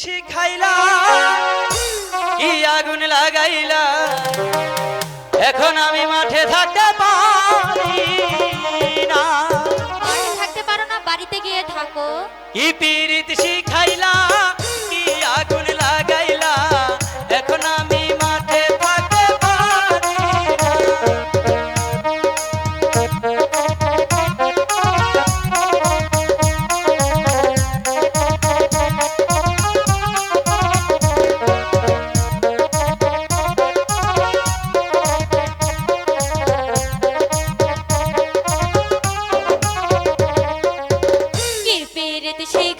শিখাইলা কি আগুন লাগাইলা? এখন আমি মাঠে থাকতে পারি না। থাকতে পারো না বাড়িতে গিয়ে থাকো। কি পীড়িত শিখ the